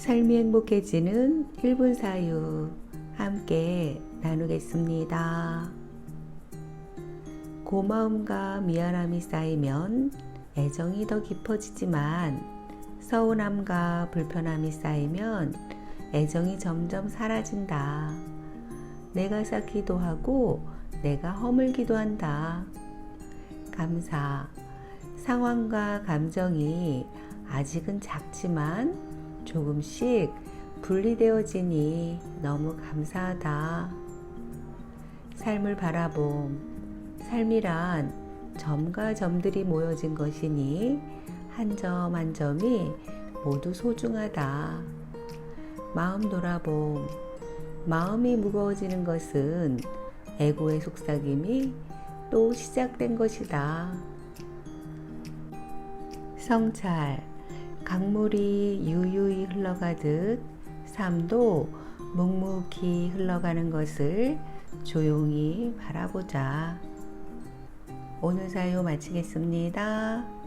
삶이 행복해지는 1분 사유 함께 나누겠습니다. 고마움과 미안함이 쌓이면 애정이 더 깊어지지만 서운함과 불편함이 쌓이면 애정이 점점 사라진다. 내가 쌓기도 하고 내가 허물기도 한다. 감사. 상황과 감정이 아직은 작지만 조금씩 분리되어지니 너무 감사하다. 삶을 바라봄. 삶이란 점과 점들이 모여진 것이니 한점한 점이 모두 소중하다. 마음 돌아봄. 마음이 무거워지는 것은 에고의 속삭임이 또 시작된 것이다. 성찰. 강물이 유유히 흘러가듯 삶도 묵묵히 흘러가는 것을 조용히 바라보자. 오늘 사유 마치겠습니다.